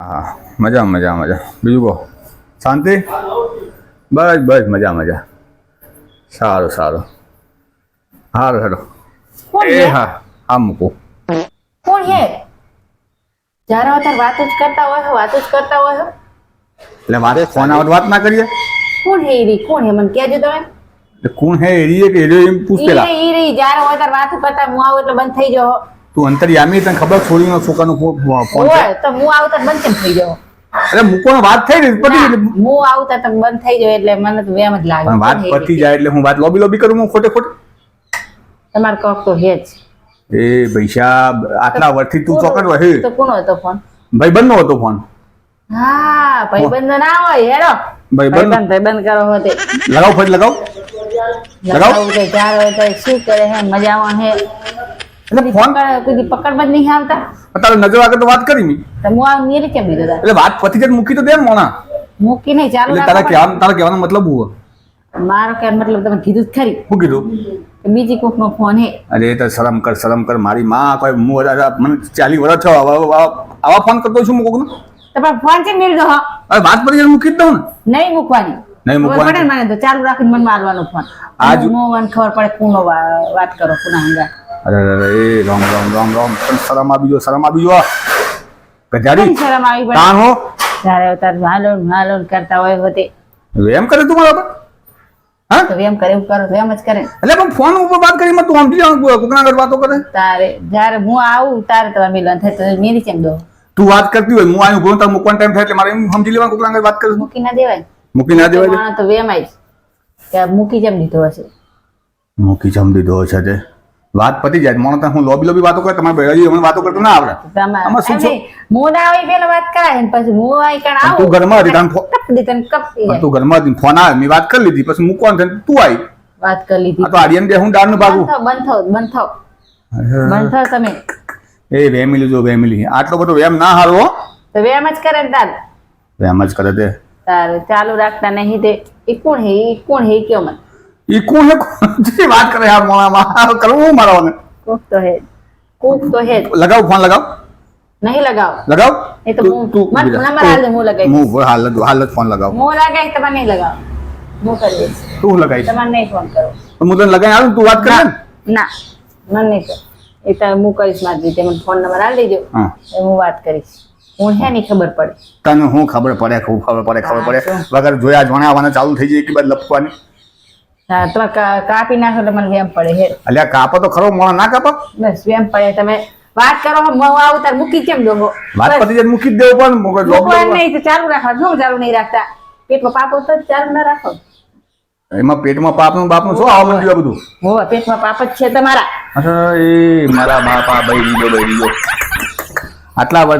હા મજા મજા મજા. બીજું કહો. શાંતિ? બસ બસ મજા મજા. સારું સારું. સારું હેડો એ હા હા મૂકું. કોણ હે જ્યારે અત્યારે વાત જ કરતા હોય વાત વાતો જ કરતા હોય. એટલે મારે ફોન આવત વાત ના કરીએ? કોણ હે રી? કોણ હે મને કહેજો તમે. કોણ હે એરીએ કે એરિયો એમ પૂછ પેલા. ઈ રી. જ્યારે હોય ત્યારે વાતો કરતા હું આવું એટલે બંધ થઈ જાઓ તું અંતરિયામી તને ખબર છોડીનો છોકરાનો ફોન છે? હોય તો હું આવતા બંધ કેમ થઈ ગયો અરે મૂકવાનો વાત થઈ ને પતી હું આવતા તો તમે બંધ થઈ ગયો એટલે મને તો વેમ જ લાગે. પણ વાત પતી જાય એટલે હું વાત લોબી લોબી કરું હું ખોટે ખોટે? તમાર કોક તો હે જ. એ પૈસા આટલા વર્ષથી તું ચોકડ રહે? તો કોનો હતો ફોન? ભાઈ બંધ હતો ફોન. હા ભાઈબંધ ના હોય હેરો. ભાઈબંધ? ભાઈબંધ કરો હોતે લગાવ ફરી લગાવ. લગાવ. લગાવું. તો ચાર હોય તો શું કરે હે મજામાં હે? એટલે ફોન? કોઈ પકડમાં જ નહીં આવતા? તારે નજર આગળ તો વાત કરી મી. તો હું આ મેરી કેમ લીધો એટલે વાત પતી જાય મૂકી તો દે મોણા. મૂકી નહીં ચાલુ એટલે તારા રાખો કહેવાનો તારા કહેવાનો મતલબ હું મારો કેમ મતલબ તમે કીધું જ ખરી. હું કીધું? બીજી કોક નો ફોન હે. અરે તો શરમ કર શરમ કર મારી માં કોઈ હું મને ચાલી વર્ષ થયો આવા ફોન કરતો છું હું કોકનો? તમારો ફોન છે મેળ દો અરે વાત પતી જાય મૂકી દઉં ને. નહીં મૂકવાની. નહીં મૂકવાની. મને તો ચાલુ રાખીને મને મારવાનો ફોન. આજ- હું મને ખબર પડે કોનો વાત કરો કોના હંગા અરે અરે રામ રામ રામ રામ. પણ શરમ આવી ગયો શરમ આવી ગયો. ગજારી શરમ આવી પડે તાણ હો. ત્યારે તાર હાલો હાલો કરતા હોય હોતે. એમ કરે તું બરાબર હા? તો એમ કરે એવું કરો તો એમ જ કરે. એટલે પણ ફોન ઉપર વાત કરી માં તું સમજી જાવ કોકના વાતો કરે? તારે જ્યારે હું આવું તારે તમારે મિલન થાય તો મેરી કેમ દો? તું વાત કરતી હોય હું આયું ભણું તાર મૂકવાનો ટાઈમ થાય એટલે મારે એમ સમજી લેવાનું કોકના વાત કરું મૂકી ના દેવાય. મૂકી ના દેવાય તો વેમાય જ કે મૂકી કેમ દીધો હશે. મૂકી જમ દીધો છે તે. વાત પતી જાય. તો હું લોબી લોબી વાતો કરે તમારે બેડાજી મને વાતો કરતો ના આવડે. આમાં શું છે? મોં ના આવી પેલા વાત કરાય ને પછી મોં આવી કણ આવું તું ઘરમાં હતી તને દી તને કપ. તું ઘરમાં હતી, ફોન આવે મે વાત કરી લીધી પછી મૂકવાનું થઈને તું આવી. વાત કરી લીધી. તો આડિયન બે હું ડાળનું ભાગું. બંધ થાવ બંધ થાવ બંધ થાવ તમે. એ વેમિલી જો વેમિલી. આટલો બધો વેમ ના હારો હો. તો વેમ જ કરે તાર. વેમ જ કરે તે. તારે ચાલુ રાખતા નહીં તે. એ કોણ હે? એ કોણ હે? કે કયો મને. ઈ કોણ હે? જે વાત કરે યાર મોણામાં. કરવું હું મારાવાને કોક તો હે કોક તો હે. લગાવ ફોન લગાવ. નહીં લગાવ. લગાવ? એ તો હું- તું બીજા. નંબર આલજે, હું લગાવી હું હાલ હાલ ફોન લગાવ. હું લગાવીશ તમે નહીં લગાવ. હું કરી દઈશ. તું લગાવીશ? તમારે નહીં ફોન કરો. હું તને લગાવી આવું તું વાત કરે ને? ના મને નહીં કર એ તો હું કરીશ મારી રીતે. મને ફોન નંબર આપી દેજો. એ હું વાત કરીશ. હું હે ની ખબર પડે. તને હું ખબર પડે ખબર પડે ખબર પડે. વગર જોયા જોણા આવવાના ચાલુ થઈ જાય કે બાદ લપવાની હા તમે કાપી નાખો એટલે મને વેમ પડે હે. અલ્યા કાપો તો ખરો મોણા ના કાપો? બસ વેમ પડે. તમે વાત કરો હું આવું તાર મૂકી કેમ દો વાત પતી જાય મૂકી દેવો પણ મૂકવાનું નહીં તો ચાલુ રાખવા શું ચાલુ નહીં રાખતા. પેટમાં પાપ તો ચાલુ ના રાખો. એમાં પેટમાં પાપનું બાપનું શું આવવા માંડ્યું બધું? હોવા પેટમાં પાપ જ છે તમારા. અરે એ મારા બાપા ભાઈ બીજો ભાઈ બીજો. આટલા વર્ષ